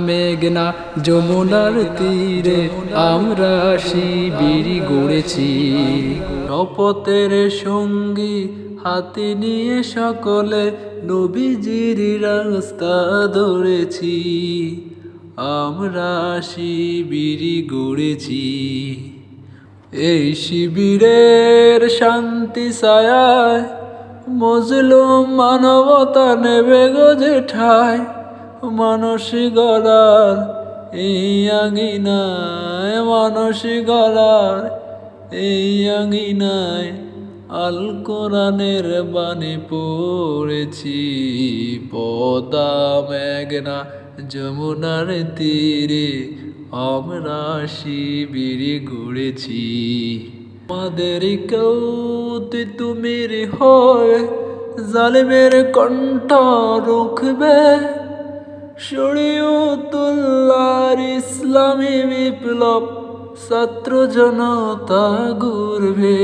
মেঘনা যমুনার তীরে আমরা শিবির গড়েছি। শপথের সঙ্গী হাতে নিয়ে সকলে নবীজির রাস্তা ধরেছি। আমরা শিবির গড়েছি। এই শিবিরের শান্তি ছায়ায় মজলুম মানবতা নেবে গজে ঠায় মানসিক গড়ার এই আঙিনায় মানসিক গড়ার এই আঙিনায় আল কোরআনের বাণী পড়েছি। পদা মেঘনা যমুনার তীরে আমরা শিবির গড়েছি। আমাদের কৌতি তুমির হয় জালিমের কণ্ঠ রুখবে। শরীয়তুল্লাহর ইসলামী বিপ্লব ছাত্র জনতা ঘুরবে